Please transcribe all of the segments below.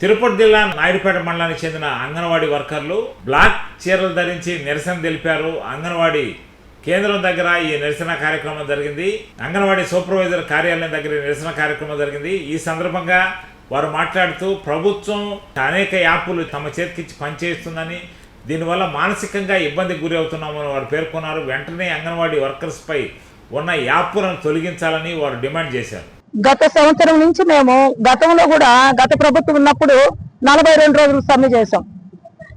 తిరుపతి జిల్లా నాయుడుపేట మండలానికి చెందిన అంగన్వాడీ వర్కర్లు బ్లాక్ చీరలు ధరించి నిరసన తెలిపారు. అంగన్వాడీ కేంద్రం దగ్గర ఈ నిరసన కార్యక్రమం జరిగింది. అంగన్వాడీ సూపర్వైజర్ కార్యాలయం దగ్గర నిరసన కార్యక్రమం జరిగింది. ఈ సందర్భంగా వారు మాట్లాడుతూ ప్రభుత్వం అనేక యాప్లు తమ చేతికిచ్చి పనిచేస్తుందని దీనివల్ల మానసికంగా ఇబ్బందికి గురి అవుతున్నామని వారు పేర్కొన్నారు. వెంటనే అంగన్వాడీ వర్కర్స్పై ఉన్న యాప్లను తొలగించాలని వారు డిమాండ్ చేశారు. గత సంవత్సరం నుంచి మేము గతంలో కూడా గత ప్రభుత్వం ఉన్నప్పుడు నలభై రెండు రోజులు సమ్మె చేశాం.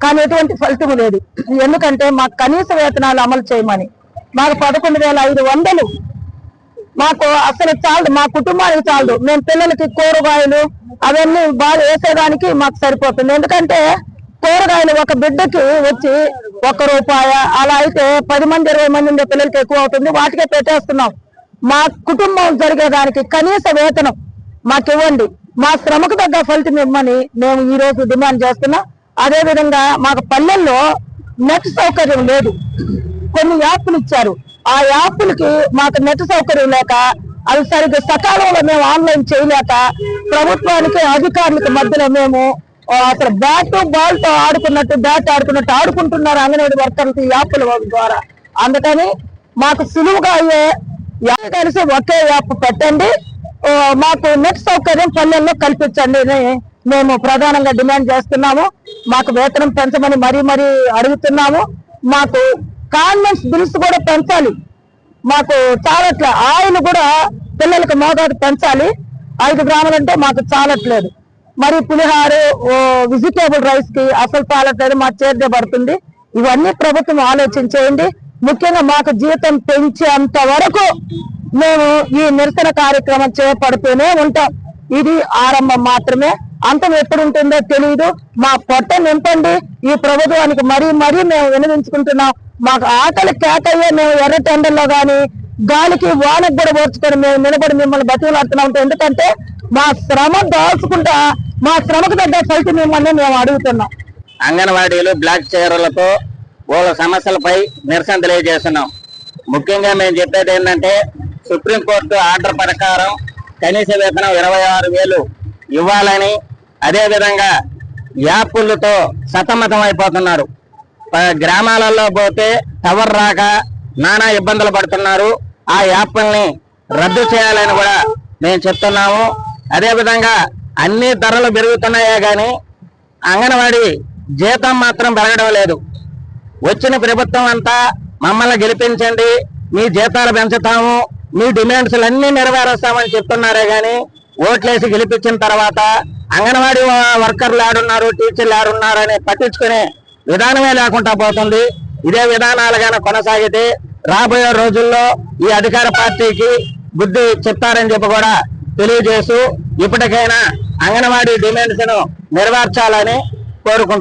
కానీ ఎటువంటి ఫలితం లేదు. ఎందుకంటే మాకు కనీస వేతనాలు అమలు చేయమని. మాకు పదకొండు వేల ఐదు వందలు. మాకు అసలు చాలదు. మా కుటుంబానికి చాలదు. మేము పిల్లలకి కూరగాయలు అవన్నీ బాగా వేసేదానికి మాకు సరిపోతుంది. ఎందుకంటే కూరగాయలు ఒక బిడ్డకి వచ్చి ఒక రూపాయ అలా అయితే పది మంది ఇరవై మంది ఉండే పిల్లలకి ఎక్కువ అవుతుంది. వాటికే పెట్టేస్తున్నాం. మా కుటుంబం జరిగే దానికి కనీస వేతనం మాకు ఇవ్వండి మా శ్రమకు తగ్గ ఫలితం ఇవ్వమని మేము ఈ రోజు డిమాండ్ చేస్తున్నాం. అదే విధంగా మాకు పల్లెల్లో నెట్ సౌకర్యం లేదు. కొన్ని యాప్లు ఇచ్చారు. ఆ యాప్లకి మాకు నెట్ సౌకర్యం లేక అవి సరిగ్గా సకాలంలో మేము ఆన్లైన్ చేయలేక ప్రభుత్వానికి అధికారులకు మధ్యలో మేము అసలు బ్యాట్ బాల్తో ఆడుకున్నట్టు బ్యాట్ ఆడుకున్నట్టు ఆడుకుంటున్నారు అంగన్వాడీ వర్కర్లు ఈ యాప్ల ద్వారా. అందుకని మాకు సులువుగా అయ్యే కలిసి ఒకే యాప్ పెట్టండి. మాకు నెట్ సౌకర్యం పల్లెల్లో కల్పించండి మేము ప్రధానంగా డిమాండ్ చేస్తున్నాము. మాకు వేతనం పెంచమని మరీ మరీ అడుగుతున్నాము. మాకు కాన్వెంట్స్ బిల్స్ కూడా పెంచాలి. మాకు చాలట్లే ఆయిల్ కూడా పిల్లలకు మోతాదు పెంచాలి. ఐదు గ్రాములు అంటే మాకు చాలట్లేదు. మరి పులిహారు వెజిటేబుల్ రైస్కి అసలు చాలట్లేదు మా చేర్చబడుతుంది పడుతుంది. ఇవన్నీ ప్రభుత్వం ఆలోచించేయండి. ముఖ్యంగా మాకు జీతం పెంచేంత వరకు మేము ఈ నిరసన కార్యక్రమం చేపడుతూనే ఉంటాం. ఇది ఆరంభం మాత్రమే. అంతం ఎప్పుడు ఉంటుందో తెలియదు మా పొట్ట నింపండి. ఈ ప్రభుత్వానికి మరీ మరీ మేము వినదించుకుంటున్నాం మాకు ఆకలి కేకయ్యే మేము ఎర్ర టెండర్లో కానీ గాలికి వానకు కూడా ఓర్చుకొని మేము నిలబడి మిమ్మల్ని బతిలాడుతున్నాం ఎందుకంటే మా శ్రమ దాల్చుకుంటా మా శ్రమకు తగ్గ ఫలితం మిమ్మల్ని మేము అడుగుతున్నాం. అంగన్వాడీలు బ్లాక్ చీరలతో వాళ్ళ సమస్యలపై నిరసన తెలియజేస్తున్నాం. ముఖ్యంగా మేము చెప్పేది ఏంటంటే సుప్రీంకోర్టు ఆర్డర్ ప్రకారం కనీస వేతనం ఇరవై ఆరు వేలు ఇవ్వాలని అదేవిధంగా యాప్లతో సతమతం అయిపోతున్నారు గ్రామాలలో పోతే టవర్ రాక నానా ఇబ్బందులు పడుతున్నారు. ఆ యాప్ల్ని రద్దు చేయాలని కూడా మేము చెప్తున్నాము. అదేవిధంగా అన్ని ధరలు పెరుగుతున్నాయే కానీ అంగన్వాడీ జీతం మాత్రం పెరగడం లేదు. వచ్చిన ప్రభుత్వం అంతా మమ్మల్ని గెలిపించండి. మీ జీతాలు పెంచుతాము. మీ డిమాండ్స్ అన్నీ నెరవేరుస్తామని చెప్తున్నారే కానీ ఓట్లేసి గెలిపించిన తర్వాత అంగన్వాడీ వర్కర్లు ఆడున్నారు టీచర్లు ఆడున్నారు అని పట్టించుకునే విధానమే లేకుండా పోతుంది. ఇదే విధానాలుగానే కొనసాగితే రాబోయే రోజుల్లో ఈ అధికార పార్టీకి బుద్ధి చెప్తారని చెప్పి కూడా తెలియజేస్తూ ఇప్పటికైనా అంగన్వాడీ డిమాండ్స్ను నెరవేర్చాలని కోరుకుంటున్నాను